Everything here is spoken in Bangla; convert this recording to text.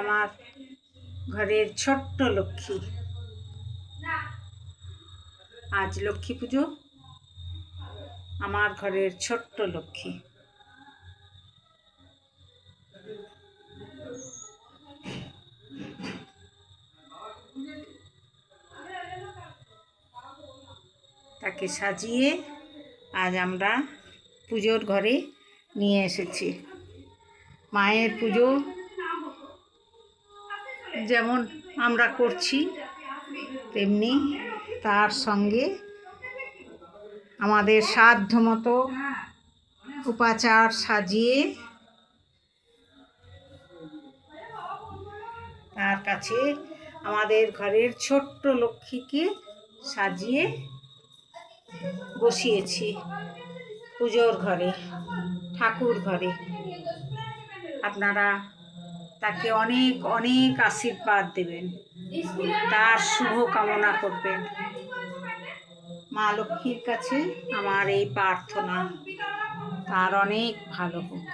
আমার ঘরের ছোট্ট লক্ষ্মী। আজ লক্ষ্মী পুজো। আমার ঘরের ছোট্ট লক্ষ্মী। তাকে সাজিয়ে আজ আমরা পুজোর ঘরে নিয়ে এসেছি। মায়ের পুজো যেমন আমরা করছি, তেমনি তার সঙ্গে আমাদের সাধ্য মতো উপাচার সাজিয়ে তার কাছে আমাদের ঘরের ছোট্ট লক্ষ্মীকে সাজিয়ে বসিয়েছি। পুজোর ঘরে, ঠাকুর ঘরে। আপনারা তাকে অনেক অনেক আশীর্বাদ দেবেন। তার শুভ কামনা করবেন। মা লক্ষ্মীর কাছে আমার এই প্রার্থনা। তার অনেক ভালো হোক।